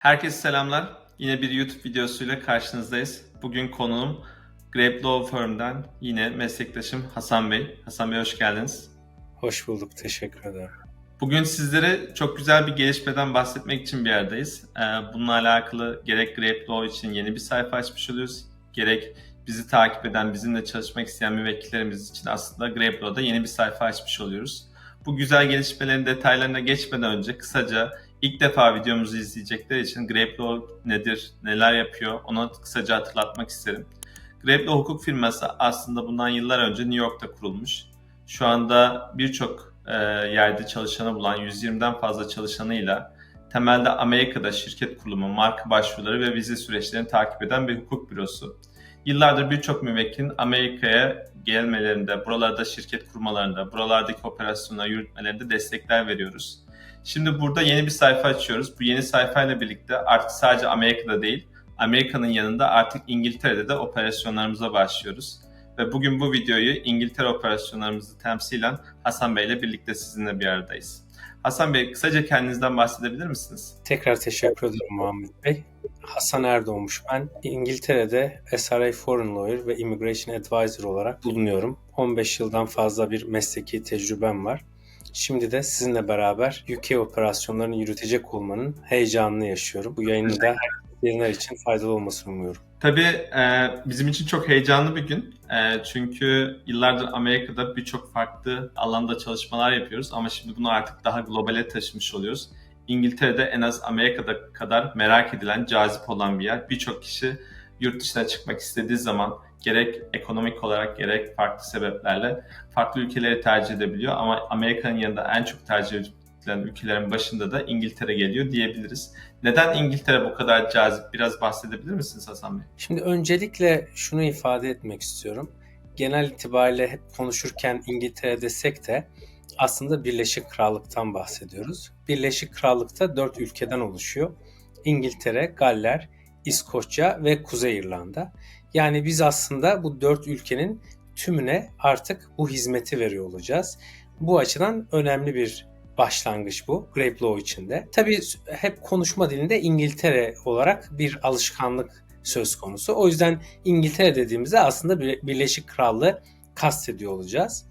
Herkese selamlar. Yine bir YouTube videosuyla karşınızdayız. Bugün konuğum Grape Law Firm'den yine meslektaşım Hasan Bey. Hasan Bey hoş geldiniz. Hoş bulduk, teşekkür ederim. Bugün sizlere çok güzel bir gelişmeden bahsetmek için bir yerdeyiz. Ee, Bununla alakalı gerek Grape Law için yeni bir sayfa açmış oluyoruz. Gerek bizi takip eden, bizimle çalışmak isteyen müvekkillerimiz için aslında Grape Law'da yeni bir sayfa açmış oluyoruz. Bu güzel gelişmelerin detaylarına geçmeden önce kısaca ilk defa videomuzu izleyecekler için Grape nedir, neler yapıyor onu kısaca hatırlatmak isterim. Grape hukuk firması aslında bundan yıllar önce New York'ta kurulmuş. Şu anda birçok e, yerde çalışanı bulan 120'den fazla çalışanıyla temelde Amerika'da şirket kurulumu, marka başvuruları ve vize süreçlerini takip eden bir hukuk bürosu. Yıllardır birçok müvekkilin Amerika'ya gelmelerinde, buralarda şirket kurmalarında, buralardaki operasyonları yürütmelerinde destekler veriyoruz. Şimdi burada yeni bir sayfa açıyoruz. Bu yeni sayfayla birlikte artık sadece Amerika'da değil, Amerika'nın yanında artık İngiltere'de de operasyonlarımıza başlıyoruz. Ve bugün bu videoyu İngiltere operasyonlarımızı temsilen Hasan Bey ile birlikte sizinle bir aradayız. Hasan Bey kısaca kendinizden bahsedebilir misiniz? Tekrar teşekkür ederim Muhammed Bey. Hasan Erdoğmuş ben. İngiltere'de SRA Foreign Lawyer ve Immigration Advisor olarak bulunuyorum. 15 yıldan fazla bir mesleki tecrübem var. Şimdi de sizinle beraber UK operasyonlarını yürütecek olmanın heyecanını yaşıyorum. Bu yayını da dinleyenler için faydalı olmasını umuyorum. Tabii e, bizim için çok heyecanlı bir gün. E, çünkü yıllardır Amerika'da birçok farklı alanda çalışmalar yapıyoruz ama şimdi bunu artık daha globale taşımış oluyoruz. İngiltere'de en az Amerika'da kadar merak edilen, cazip olan bir yer. Birçok kişi yurt dışına çıkmak istediği zaman gerek ekonomik olarak gerek farklı sebeplerle farklı ülkeleri tercih edebiliyor ama Amerika'nın yanında en çok tercih edilen ülkelerin başında da İngiltere geliyor diyebiliriz. Neden İngiltere bu kadar cazip? Biraz bahsedebilir misiniz Hasan Bey? Şimdi öncelikle şunu ifade etmek istiyorum. Genel itibariyle hep konuşurken İngiltere desek de aslında Birleşik Krallık'tan bahsediyoruz. Birleşik Krallık'ta dört ülkeden oluşuyor. İngiltere, Galler, İskoçya ve Kuzey İrlanda. Yani biz aslında bu dört ülkenin tümüne artık bu hizmeti veriyor olacağız. Bu açıdan önemli bir başlangıç bu Grape Law içinde. Tabii hep konuşma dilinde İngiltere olarak bir alışkanlık söz konusu. O yüzden İngiltere dediğimizde aslında Birleşik Krallığı kastediyor olacağız.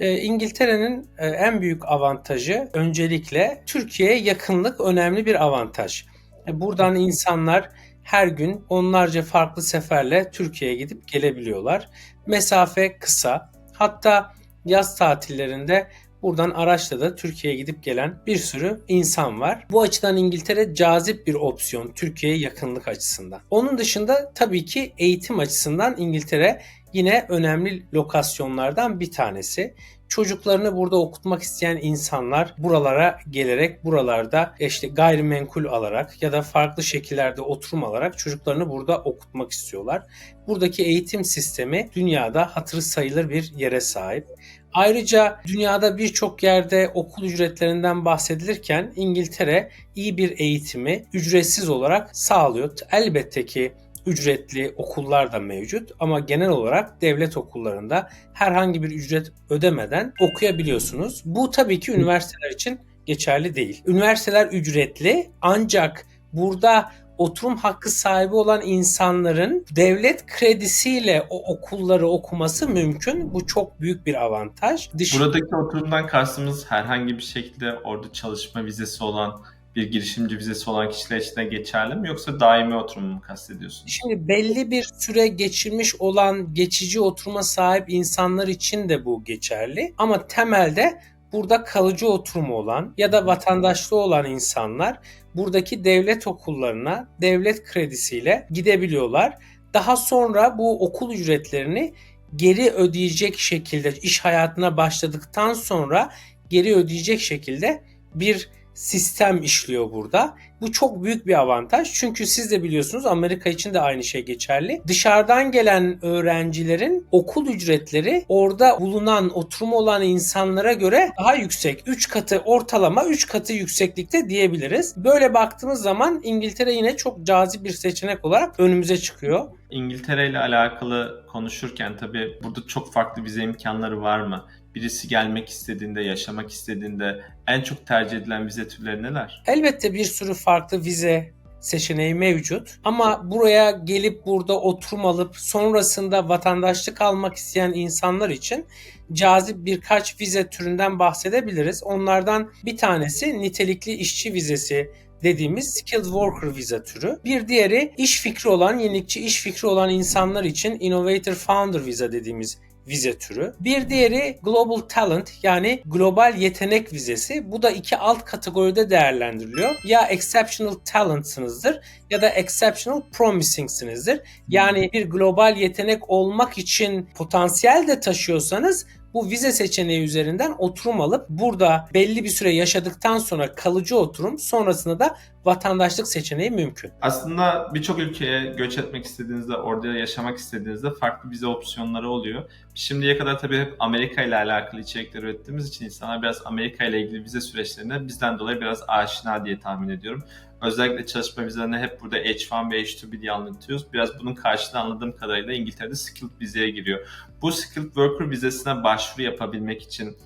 Ee, İngiltere'nin e, en büyük avantajı öncelikle Türkiye'ye yakınlık önemli bir avantaj. E, buradan insanlar her gün onlarca farklı seferle Türkiye'ye gidip gelebiliyorlar. Mesafe kısa. Hatta yaz tatillerinde buradan araçla da Türkiye'ye gidip gelen bir sürü insan var. Bu açıdan İngiltere cazip bir opsiyon Türkiye'ye yakınlık açısından. Onun dışında tabii ki eğitim açısından İngiltere yine önemli lokasyonlardan bir tanesi çocuklarını burada okutmak isteyen insanlar buralara gelerek buralarda işte gayrimenkul alarak ya da farklı şekillerde oturum alarak çocuklarını burada okutmak istiyorlar. Buradaki eğitim sistemi dünyada hatırı sayılır bir yere sahip. Ayrıca dünyada birçok yerde okul ücretlerinden bahsedilirken İngiltere iyi bir eğitimi ücretsiz olarak sağlıyor. Elbette ki ücretli okullar da mevcut ama genel olarak devlet okullarında herhangi bir ücret ödemeden okuyabiliyorsunuz. Bu tabii ki üniversiteler için geçerli değil. Üniversiteler ücretli ancak burada oturum hakkı sahibi olan insanların devlet kredisiyle o okulları okuması mümkün. Bu çok büyük bir avantaj. Dış... Buradaki oturumdan kastımız herhangi bir şekilde orada çalışma vizesi olan bir girişimci vizesi olan kişiler için de geçerli mi yoksa daimi oturumu mu kastediyorsunuz? Şimdi belli bir süre geçirmiş olan geçici oturuma sahip insanlar için de bu geçerli. Ama temelde burada kalıcı oturumu olan ya da vatandaşlığı olan insanlar buradaki devlet okullarına devlet kredisiyle gidebiliyorlar. Daha sonra bu okul ücretlerini geri ödeyecek şekilde iş hayatına başladıktan sonra geri ödeyecek şekilde bir sistem işliyor burada. Bu çok büyük bir avantaj. Çünkü siz de biliyorsunuz Amerika için de aynı şey geçerli. Dışarıdan gelen öğrencilerin okul ücretleri orada bulunan oturumu olan insanlara göre daha yüksek. 3 katı ortalama 3 katı yükseklikte diyebiliriz. Böyle baktığımız zaman İngiltere yine çok cazip bir seçenek olarak önümüze çıkıyor. İngiltere ile alakalı konuşurken tabii burada çok farklı vize imkanları var mı? Birisi gelmek istediğinde, yaşamak istediğinde en çok tercih edilen vize türleri neler? Elbette bir sürü farklı vize seçeneği mevcut. Ama buraya gelip burada oturum alıp sonrasında vatandaşlık almak isteyen insanlar için cazip birkaç vize türünden bahsedebiliriz. Onlardan bir tanesi nitelikli işçi vizesi dediğimiz skilled worker vize türü. Bir diğeri iş fikri olan, yenilikçi iş fikri olan insanlar için innovator founder vize dediğimiz vize türü. Bir diğeri Global Talent yani global yetenek vizesi. Bu da iki alt kategoride değerlendiriliyor. Ya Exceptional Talents'ınızdır ya da Exceptional Promising'sinizdir. Yani bir global yetenek olmak için potansiyel de taşıyorsanız bu vize seçeneği üzerinden oturum alıp burada belli bir süre yaşadıktan sonra kalıcı oturum sonrasında da vatandaşlık seçeneği mümkün. Aslında birçok ülkeye göç etmek istediğinizde, orada yaşamak istediğinizde farklı vize opsiyonları oluyor. Şimdiye kadar tabii hep Amerika ile alakalı içerikler ürettiğimiz için insanlar biraz Amerika ile ilgili vize süreçlerine bizden dolayı biraz aşina diye tahmin ediyorum. Özellikle çalışma vizelerine hep burada H1 ve H2B diye anlatıyoruz. Biraz bunun karşılığı anladığım kadarıyla İngiltere'de skilled vizeye giriyor. Bu skilled worker vizesine başvuru yapabilmek için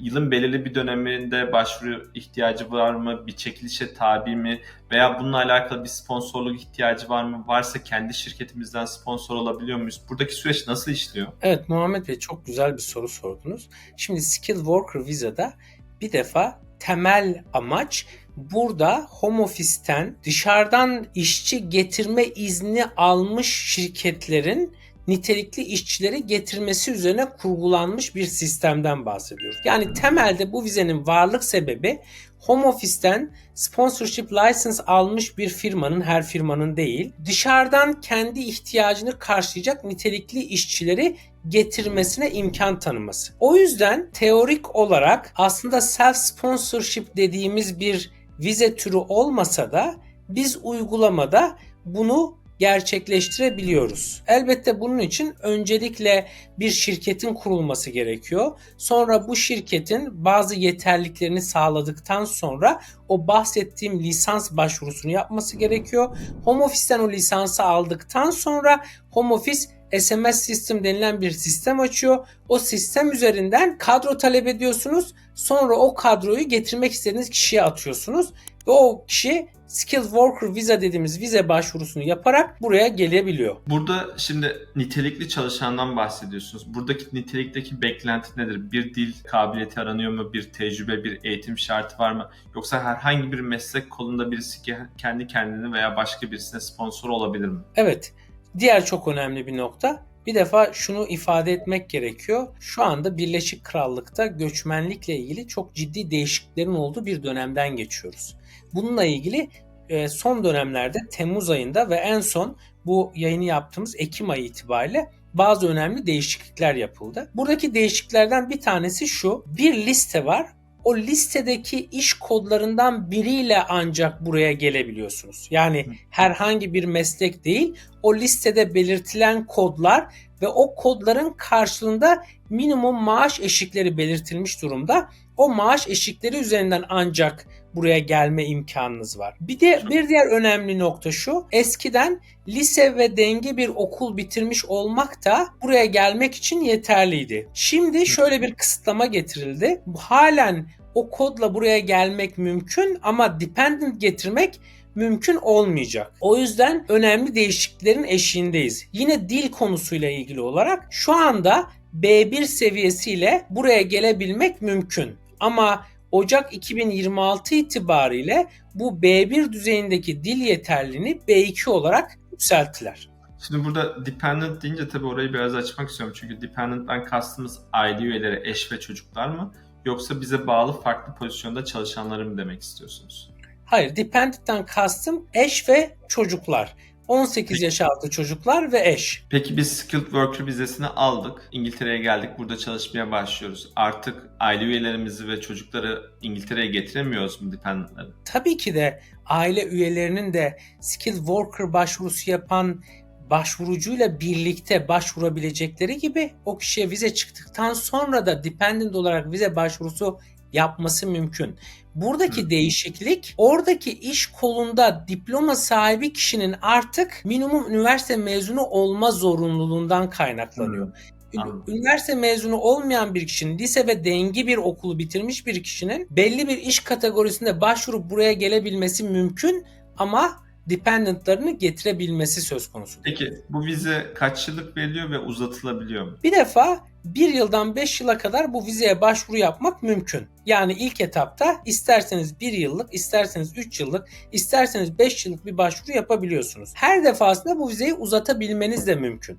yılın belirli bir döneminde başvuru ihtiyacı var mı? Bir çekilişe tabi mi? Veya bununla alakalı bir sponsorluk ihtiyacı var mı? Varsa kendi şirketimizden sponsor olabiliyor muyuz? Buradaki süreç nasıl işliyor? Evet Muhammed Bey çok güzel bir soru sordunuz. Şimdi Skilled Worker Visa'da bir defa temel amaç burada home office'ten dışarıdan işçi getirme izni almış şirketlerin nitelikli işçileri getirmesi üzerine kurgulanmış bir sistemden bahsediyoruz. Yani temelde bu vizenin varlık sebebi home office'ten sponsorship license almış bir firmanın her firmanın değil dışarıdan kendi ihtiyacını karşılayacak nitelikli işçileri getirmesine imkan tanıması. O yüzden teorik olarak aslında self sponsorship dediğimiz bir vize türü olmasa da biz uygulamada bunu gerçekleştirebiliyoruz. Elbette bunun için öncelikle bir şirketin kurulması gerekiyor. Sonra bu şirketin bazı yeterliklerini sağladıktan sonra o bahsettiğim lisans başvurusunu yapması gerekiyor. Home Office'ten o lisansı aldıktan sonra Home Office SMS sistem denilen bir sistem açıyor. O sistem üzerinden kadro talep ediyorsunuz. Sonra o kadroyu getirmek istediğiniz kişiye atıyorsunuz. Ve o kişi Skilled Worker Visa dediğimiz vize başvurusunu yaparak buraya gelebiliyor. Burada şimdi nitelikli çalışandan bahsediyorsunuz. Buradaki nitelikteki beklenti nedir? Bir dil kabiliyeti aranıyor mu? Bir tecrübe, bir eğitim şartı var mı? Yoksa herhangi bir meslek kolunda birisi kendi kendini veya başka birisine sponsor olabilir mi? Evet. Diğer çok önemli bir nokta. Bir defa şunu ifade etmek gerekiyor. Şu anda Birleşik Krallık'ta göçmenlikle ilgili çok ciddi değişikliklerin olduğu bir dönemden geçiyoruz. Bununla ilgili e, son dönemlerde Temmuz ayında ve en son bu yayını yaptığımız Ekim ayı itibariyle bazı önemli değişiklikler yapıldı. Buradaki değişikliklerden bir tanesi şu. Bir liste var. O listedeki iş kodlarından biriyle ancak buraya gelebiliyorsunuz. Yani herhangi bir meslek değil, o listede belirtilen kodlar ve o kodların karşılığında minimum maaş eşikleri belirtilmiş durumda. O maaş eşikleri üzerinden ancak buraya gelme imkanınız var. Bir de bir diğer önemli nokta şu. Eskiden lise ve denge bir okul bitirmiş olmak da buraya gelmek için yeterliydi. Şimdi şöyle bir kısıtlama getirildi. Halen o kodla buraya gelmek mümkün ama dependent getirmek mümkün olmayacak. O yüzden önemli değişikliklerin eşiğindeyiz. Yine dil konusuyla ilgili olarak şu anda B1 seviyesiyle buraya gelebilmek mümkün. Ama Ocak 2026 itibariyle bu B1 düzeyindeki dil yeterliliğini B2 olarak yükselttiler. Şimdi burada dependent deyince tabii orayı biraz açmak istiyorum. Çünkü dependent'tan kastımız aile üyeleri, eş ve çocuklar mı? Yoksa bize bağlı farklı pozisyonda çalışanları mı demek istiyorsunuz? Hayır, dependent'tan kastım eş ve çocuklar. 18 yaş altı çocuklar ve eş. Peki biz skilled worker vizesini aldık. İngiltere'ye geldik. Burada çalışmaya başlıyoruz. Artık aile üyelerimizi ve çocukları İngiltere'ye getiremiyoruz mu dependentları? Tabii ki de aile üyelerinin de skilled worker başvurusu yapan başvurucuyla birlikte başvurabilecekleri gibi o kişiye vize çıktıktan sonra da dependent olarak vize başvurusu yapması mümkün. Buradaki Hı. değişiklik oradaki iş kolunda diploma sahibi kişinin artık minimum üniversite mezunu olma zorunluluğundan kaynaklanıyor. Hı. Anladım. üniversite mezunu olmayan bir kişinin, lise ve dengi bir okulu bitirmiş bir kişinin belli bir iş kategorisinde başvurup buraya gelebilmesi mümkün ama dependentlarını getirebilmesi söz konusu. Peki bu vize kaç yıllık veriliyor ve uzatılabiliyor mu? Bir defa bir yıldan 5 yıla kadar bu vizeye başvuru yapmak mümkün. Yani ilk etapta isterseniz 1 yıllık, isterseniz 3 yıllık, isterseniz 5 yıllık bir başvuru yapabiliyorsunuz. Her defasında bu vizeyi uzatabilmeniz de mümkün.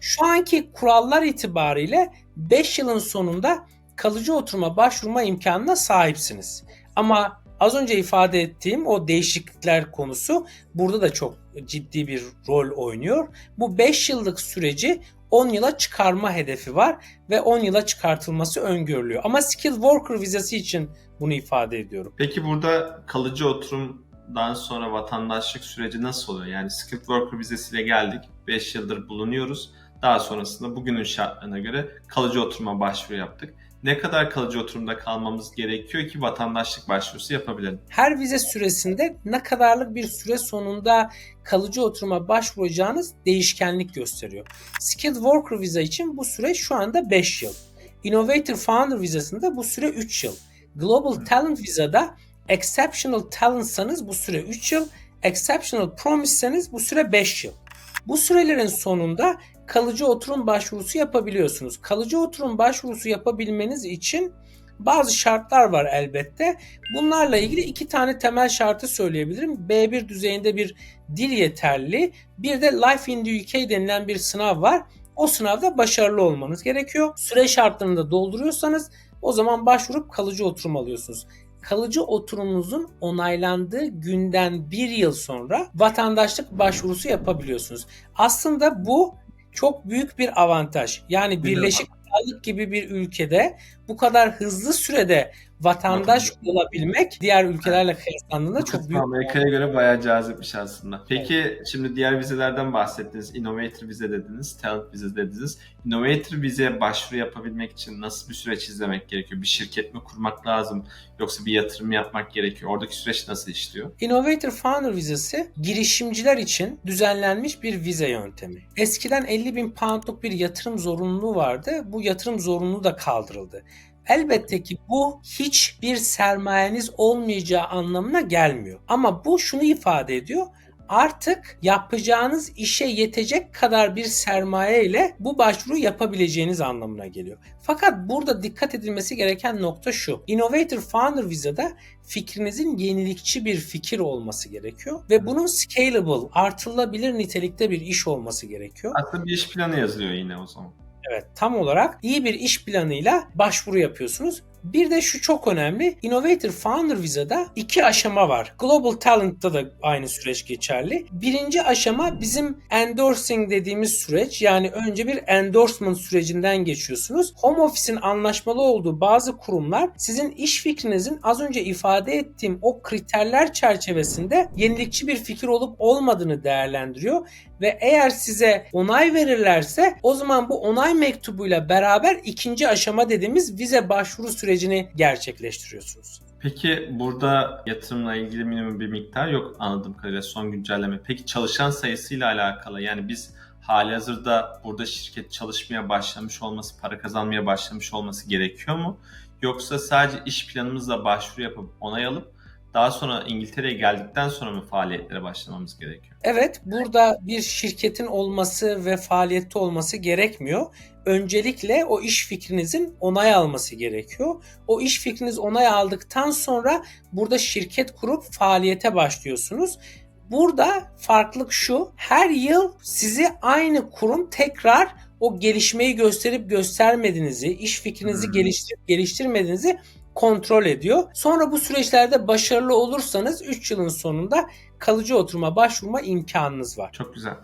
Şu anki kurallar itibariyle 5 yılın sonunda kalıcı oturuma başvurma imkanına sahipsiniz. Ama az önce ifade ettiğim o değişiklikler konusu burada da çok ciddi bir rol oynuyor. Bu 5 yıllık süreci 10 yıla çıkarma hedefi var ve 10 yıla çıkartılması öngörülüyor. Ama skilled worker vizesi için bunu ifade ediyorum. Peki burada kalıcı oturumdan sonra vatandaşlık süreci nasıl oluyor? Yani skilled worker vizesiyle geldik. 5 yıldır bulunuyoruz. Daha sonrasında bugünün şartlarına göre kalıcı oturuma başvuru yaptık. Ne kadar kalıcı oturumda kalmamız gerekiyor ki vatandaşlık başvurusu yapabilelim? Her vize süresinde ne kadarlık bir süre sonunda kalıcı oturuma başvuracağınız değişkenlik gösteriyor. Skilled Worker vize için bu süre şu anda 5 yıl. Innovator Founder vizasında bu süre 3 yıl. Global Talent vizada Exceptional Talent'sanız bu süre 3 yıl. Exceptional Promise'seniz bu süre 5 yıl. Bu sürelerin sonunda kalıcı oturum başvurusu yapabiliyorsunuz. Kalıcı oturum başvurusu yapabilmeniz için bazı şartlar var elbette. Bunlarla ilgili iki tane temel şartı söyleyebilirim. B1 düzeyinde bir dil yeterli. Bir de Life in the UK denilen bir sınav var. O sınavda başarılı olmanız gerekiyor. Süre şartlarını da dolduruyorsanız o zaman başvurup kalıcı oturum alıyorsunuz. Kalıcı oturumunuzun onaylandığı günden bir yıl sonra vatandaşlık başvurusu yapabiliyorsunuz. Aslında bu çok büyük bir avantaj. Yani. Birleşik Krallık gibi bir ülkede bu kadar hızlı sürede vatandaş olabilmek diğer ülkelerle kıyaslandığında çok büyük. Amerika'ya göre bayağı cazipmiş aslında. Peki şimdi diğer vizelerden bahsettiniz. Innovator vize dediniz, Talent vize dediniz. Innovator vizeye başvuru yapabilmek için nasıl bir süreç izlemek gerekiyor? Bir şirket mi kurmak lazım yoksa bir yatırım yapmak gerekiyor? Oradaki süreç nasıl işliyor? Innovator Founder vizesi girişimciler için düzenlenmiş bir vize yöntemi. Eskiden 50 bin poundluk bir yatırım zorunluluğu vardı. Bu yatırım zorunluluğu da kaldırıldı. Elbette ki bu hiçbir sermayeniz olmayacağı anlamına gelmiyor. Ama bu şunu ifade ediyor. Artık yapacağınız işe yetecek kadar bir sermaye ile bu başvuru yapabileceğiniz anlamına geliyor. Fakat burada dikkat edilmesi gereken nokta şu. Innovator Founder Visa'da fikrinizin yenilikçi bir fikir olması gerekiyor ve bunun scalable, artırılabilir nitelikte bir iş olması gerekiyor. Aslında bir iş planı yazılıyor yine o zaman. Evet tam olarak iyi bir iş planıyla başvuru yapıyorsunuz. Bir de şu çok önemli. Innovator Founder Visa'da iki aşama var. Global Talent'ta da aynı süreç geçerli. Birinci aşama bizim endorsing dediğimiz süreç. Yani önce bir endorsement sürecinden geçiyorsunuz. Home Office'in anlaşmalı olduğu bazı kurumlar sizin iş fikrinizin az önce ifade ettiğim o kriterler çerçevesinde yenilikçi bir fikir olup olmadığını değerlendiriyor ve eğer size onay verirlerse o zaman bu onay mektubuyla beraber ikinci aşama dediğimiz vize başvuru sürecini gerçekleştiriyorsunuz. Peki burada yatırımla ilgili minimum bir miktar yok anladığım kadarıyla son güncelleme. Peki çalışan sayısıyla alakalı yani biz hali hazırda burada şirket çalışmaya başlamış olması, para kazanmaya başlamış olması gerekiyor mu? Yoksa sadece iş planımızla başvuru yapıp onay alıp daha sonra İngiltere'ye geldikten sonra mı faaliyetlere başlamamız gerekiyor? Evet, burada bir şirketin olması ve faaliyette olması gerekmiyor. Öncelikle o iş fikrinizin onay alması gerekiyor. O iş fikriniz onay aldıktan sonra burada şirket kurup faaliyete başlıyorsunuz. Burada farklılık şu. Her yıl sizi aynı kurum tekrar o gelişmeyi gösterip göstermediğinizi, iş fikrinizi Hmm. geliştirip geliştirmediğinizi kontrol ediyor. Sonra bu süreçlerde başarılı olursanız 3 yılın sonunda kalıcı oturuma başvurma imkanınız var. Çok güzel.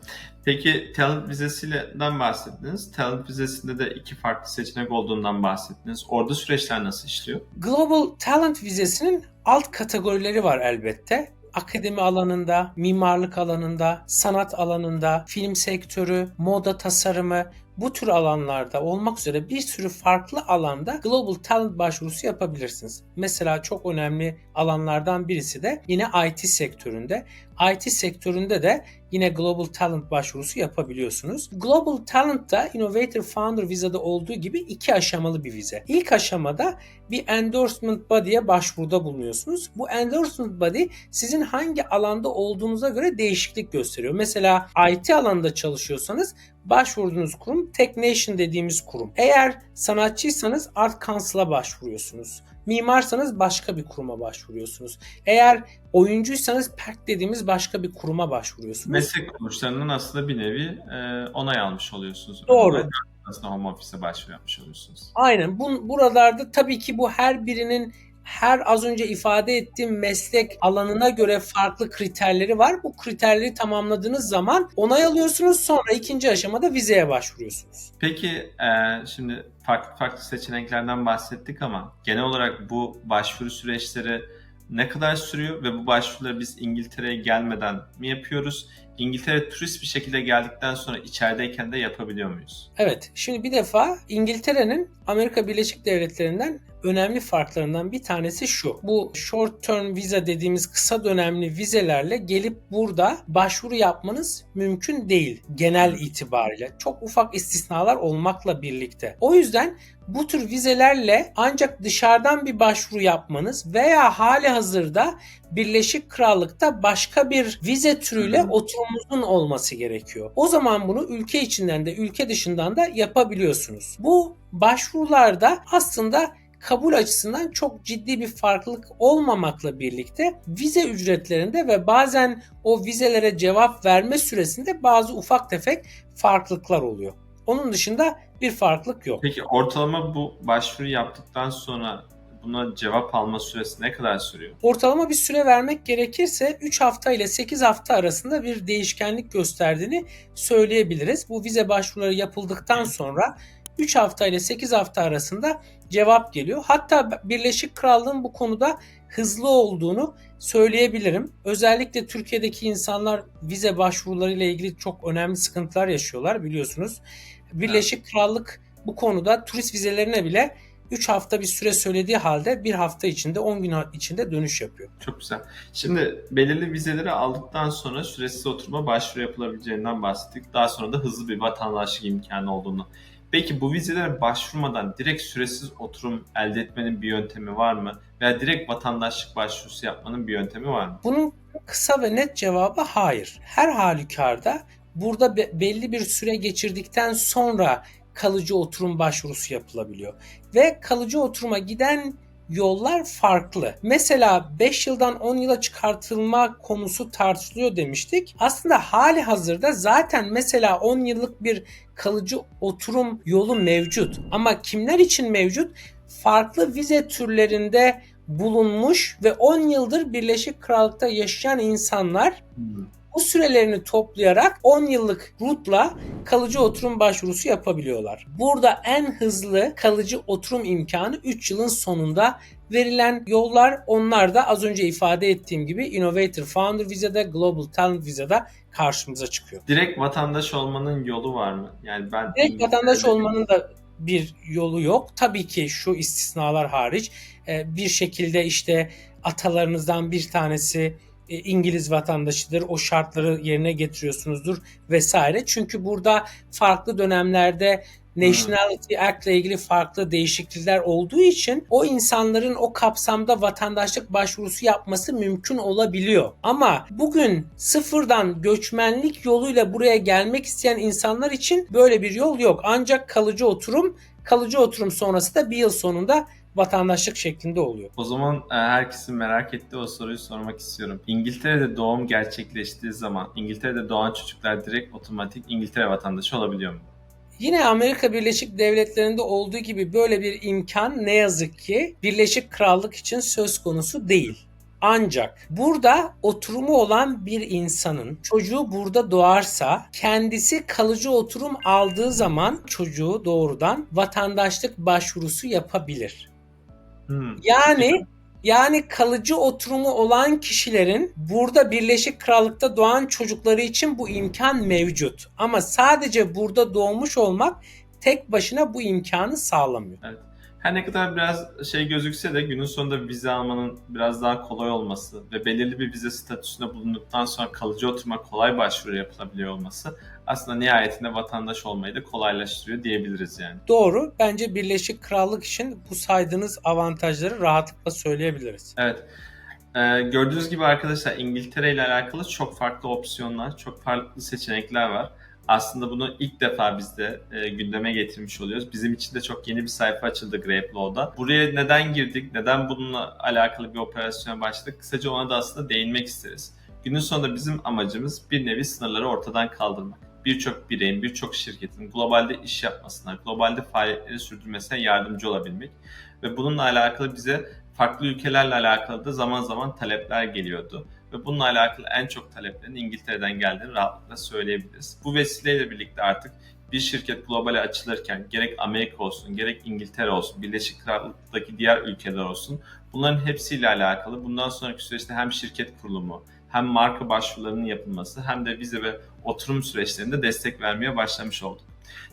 Peki talent vizesinden bahsettiniz. Talent vizesinde de iki farklı seçenek olduğundan bahsettiniz. Orada süreçler nasıl işliyor? Global Talent vizesinin alt kategorileri var elbette. Akademi alanında, mimarlık alanında, sanat alanında, film sektörü, moda tasarımı bu tür alanlarda olmak üzere bir sürü farklı alanda Global Talent başvurusu yapabilirsiniz. Mesela çok önemli alanlardan birisi de yine IT sektöründe. IT sektöründe de yine Global Talent başvurusu yapabiliyorsunuz. Global Talent da Innovator Founder Visa'da olduğu gibi iki aşamalı bir vize. İlk aşamada bir Endorsement Body'ye başvuruda bulunuyorsunuz. Bu Endorsement Body sizin hangi alanda olduğunuza göre değişiklik gösteriyor. Mesela IT alanında çalışıyorsanız başvurduğunuz kurum Technation dediğimiz kurum. Eğer sanatçıysanız Art Council'a başvuruyorsunuz. Mimarsanız başka bir kuruma başvuruyorsunuz. Eğer oyuncuysanız PERK dediğimiz başka bir kuruma başvuruyorsunuz. Meslek kuruluşlarının aslında bir nevi e, onay almış oluyorsunuz. Doğru. Aslında home office'e başvuru yapmış oluyorsunuz. Aynen. Bu, buralarda tabii ki bu her birinin her az önce ifade ettiğim meslek alanına göre farklı kriterleri var. Bu kriterleri tamamladığınız zaman onay alıyorsunuz. Sonra ikinci aşamada vizeye başvuruyorsunuz. Peki e, şimdi farklı farklı seçeneklerden bahsettik ama genel olarak bu başvuru süreçleri ne kadar sürüyor ve bu başvuruları biz İngiltere'ye gelmeden mi yapıyoruz? İngiltere turist bir şekilde geldikten sonra içerideyken de yapabiliyor muyuz? Evet, şimdi bir defa İngiltere'nin Amerika Birleşik Devletleri'nden önemli farklarından bir tanesi şu. Bu short term visa dediğimiz kısa dönemli vizelerle gelip burada başvuru yapmanız mümkün değil genel itibariyle. Çok ufak istisnalar olmakla birlikte. O yüzden bu tür vizelerle ancak dışarıdan bir başvuru yapmanız veya hali hazırda Birleşik Krallık'ta başka bir vize türüyle oturumunuzun olması gerekiyor. O zaman bunu ülke içinden de ülke dışından da yapabiliyorsunuz. Bu başvurularda aslında kabul açısından çok ciddi bir farklılık olmamakla birlikte vize ücretlerinde ve bazen o vizelere cevap verme süresinde bazı ufak tefek farklılıklar oluyor. Onun dışında bir farklılık yok. Peki ortalama bu başvuru yaptıktan sonra buna cevap alma süresi ne kadar sürüyor? Ortalama bir süre vermek gerekirse 3 hafta ile 8 hafta arasında bir değişkenlik gösterdiğini söyleyebiliriz. Bu vize başvuruları yapıldıktan sonra 3 hafta ile 8 hafta arasında cevap geliyor. Hatta Birleşik Krallığın bu konuda hızlı olduğunu söyleyebilirim. Özellikle Türkiye'deki insanlar vize başvuruları ile ilgili çok önemli sıkıntılar yaşıyorlar biliyorsunuz. Birleşik Krallık bu konuda turist vizelerine bile 3 hafta bir süre söylediği halde bir hafta içinde 10 gün içinde dönüş yapıyor. Çok güzel. Şimdi belirli vizeleri aldıktan sonra süresiz oturuma başvuru yapılabileceğinden bahsettik. Daha sonra da hızlı bir vatandaşlık imkanı olduğunu. Peki bu vizelere başvurmadan direkt süresiz oturum elde etmenin bir yöntemi var mı? Veya direkt vatandaşlık başvurusu yapmanın bir yöntemi var mı? Bunun kısa ve net cevabı hayır. Her halükarda burada be- belli bir süre geçirdikten sonra kalıcı oturum başvurusu yapılabiliyor. Ve kalıcı oturuma giden yollar farklı. Mesela 5 yıldan 10 yıla çıkartılma konusu tartışılıyor demiştik. Aslında hali hazırda zaten mesela 10 yıllık bir kalıcı oturum yolu mevcut. Ama kimler için mevcut? Farklı vize türlerinde bulunmuş ve 10 yıldır Birleşik Krallık'ta yaşayan insanlar Hmm. Bu sürelerini toplayarak 10 yıllık rutla kalıcı oturum başvurusu yapabiliyorlar. Burada en hızlı kalıcı oturum imkanı 3 yılın sonunda verilen yollar onlar da az önce ifade ettiğim gibi Innovator Founder Visa'da, Global Talent Visa'da karşımıza çıkıyor. Direkt vatandaş olmanın yolu var mı? Yani ben Direkt vatandaş olmanın da bir yolu yok. Tabii ki şu istisnalar hariç e, bir şekilde işte atalarınızdan bir tanesi e, İngiliz vatandaşıdır. O şartları yerine getiriyorsunuzdur vesaire. Çünkü burada farklı dönemlerde Nationality Act ile ilgili farklı değişiklikler olduğu için o insanların o kapsamda vatandaşlık başvurusu yapması mümkün olabiliyor. Ama bugün sıfırdan göçmenlik yoluyla buraya gelmek isteyen insanlar için böyle bir yol yok. Ancak kalıcı oturum, kalıcı oturum sonrası da bir yıl sonunda vatandaşlık şeklinde oluyor. O zaman e, herkesin merak ettiği o soruyu sormak istiyorum. İngiltere'de doğum gerçekleştiği zaman İngiltere'de doğan çocuklar direkt otomatik İngiltere vatandaşı olabiliyor mu? Yine Amerika Birleşik Devletleri'nde olduğu gibi böyle bir imkan ne yazık ki Birleşik Krallık için söz konusu değil. Ancak burada oturumu olan bir insanın çocuğu burada doğarsa kendisi kalıcı oturum aldığı zaman çocuğu doğrudan vatandaşlık başvurusu yapabilir. Hmm. Yani Yani kalıcı oturumu olan kişilerin burada Birleşik Krallık'ta doğan çocukları için bu imkan mevcut. Ama sadece burada doğmuş olmak tek başına bu imkanı sağlamıyor. Her ne kadar biraz şey gözükse de günün sonunda vize almanın biraz daha kolay olması ve belirli bir vize statüsünde bulunduktan sonra kalıcı oturuma kolay başvuru yapılabiliyor olması aslında nihayetinde vatandaş olmayı da kolaylaştırıyor diyebiliriz yani. Doğru. Bence Birleşik Krallık için bu saydığınız avantajları rahatlıkla söyleyebiliriz. Evet. Ee, gördüğünüz gibi arkadaşlar İngiltere ile alakalı çok farklı opsiyonlar, çok farklı seçenekler var. Aslında bunu ilk defa biz de e, gündeme getirmiş oluyoruz. Bizim için de çok yeni bir sayfa açıldı Grape Buraya neden girdik, neden bununla alakalı bir operasyona başladık? Kısaca ona da aslında değinmek isteriz. Günün sonunda bizim amacımız bir nevi sınırları ortadan kaldırmak. Birçok bireyin, birçok şirketin globalde iş yapmasına, globalde faaliyetleri sürdürmesine yardımcı olabilmek. Ve bununla alakalı bize farklı ülkelerle alakalı da zaman zaman talepler geliyordu. Ve bununla alakalı en çok taleplerin İngiltere'den geldiğini rahatlıkla söyleyebiliriz. Bu vesileyle birlikte artık bir şirket globale açılırken gerek Amerika olsun, gerek İngiltere olsun, Birleşik Krallık'taki diğer ülkeler olsun bunların hepsiyle alakalı bundan sonraki süreçte hem şirket kurulumu, hem marka başvurularının yapılması hem de vize ve oturum süreçlerinde destek vermeye başlamış olduk.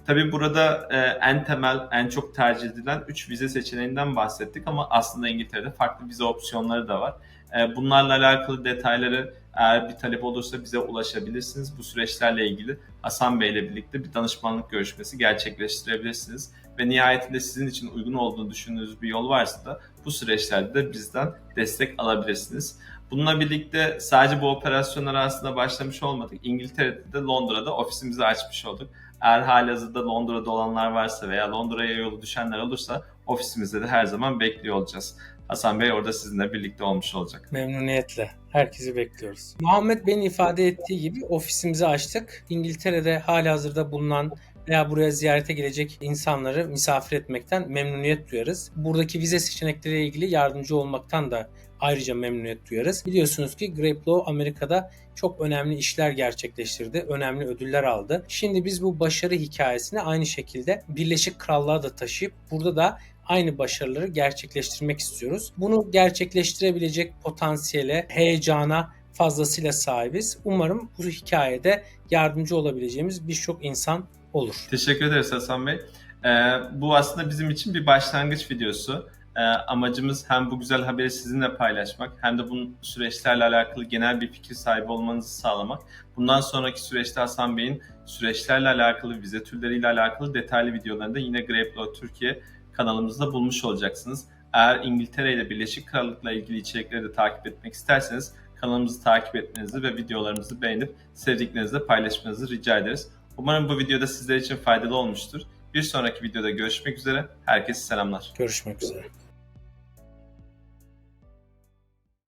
Tabii burada e, en temel, en çok tercih edilen 3 vize seçeneğinden bahsettik ama aslında İngiltere'de farklı vize opsiyonları da var. E, bunlarla alakalı detayları eğer bir talep olursa bize ulaşabilirsiniz. Bu süreçlerle ilgili Hasan Bey ile birlikte bir danışmanlık görüşmesi gerçekleştirebilirsiniz. Ve nihayetinde sizin için uygun olduğunu düşündüğünüz bir yol varsa da bu süreçlerde de bizden destek alabilirsiniz. Bununla birlikte sadece bu operasyonlara aslında başlamış olmadık. İngiltere'de de Londra'da ofisimizi açmış olduk. Eğer halihazırda Londra'da olanlar varsa veya Londra'ya yolu düşenler olursa ofisimizde de her zaman bekliyor olacağız. Hasan Bey orada sizinle birlikte olmuş olacak. Memnuniyetle. Herkesi bekliyoruz. Muhammed Bey'in ifade ettiği gibi ofisimizi açtık. İngiltere'de halihazırda bulunan veya buraya ziyarete gelecek insanları misafir etmekten memnuniyet duyarız. Buradaki vize seçenekleriyle ilgili yardımcı olmaktan da ayrıca memnuniyet duyarız. Biliyorsunuz ki Grape Law Amerika'da çok önemli işler gerçekleştirdi. Önemli ödüller aldı. Şimdi biz bu başarı hikayesini aynı şekilde Birleşik Krallığa da taşıyıp burada da aynı başarıları gerçekleştirmek istiyoruz. Bunu gerçekleştirebilecek potansiyele, heyecana fazlasıyla sahibiz. Umarım bu hikayede yardımcı olabileceğimiz birçok insan olur. Teşekkür ederiz Hasan Bey. Ee, bu aslında bizim için bir başlangıç videosu. Ee, amacımız hem bu güzel haberi sizinle paylaşmak hem de bu süreçlerle alakalı genel bir fikir sahibi olmanızı sağlamak. Bundan sonraki süreçte Hasan Bey'in süreçlerle alakalı, vize türleriyle alakalı detaylı videolarını da yine Law Türkiye kanalımızda bulmuş olacaksınız. Eğer İngiltere ile Birleşik Krallık'la ilgili içerikleri de takip etmek isterseniz kanalımızı takip etmenizi ve videolarımızı beğenip sevdiklerinizle paylaşmanızı rica ederiz. Umarım bu videoda sizler için faydalı olmuştur. Bir sonraki videoda görüşmek üzere. Herkese selamlar. Görüşmek üzere.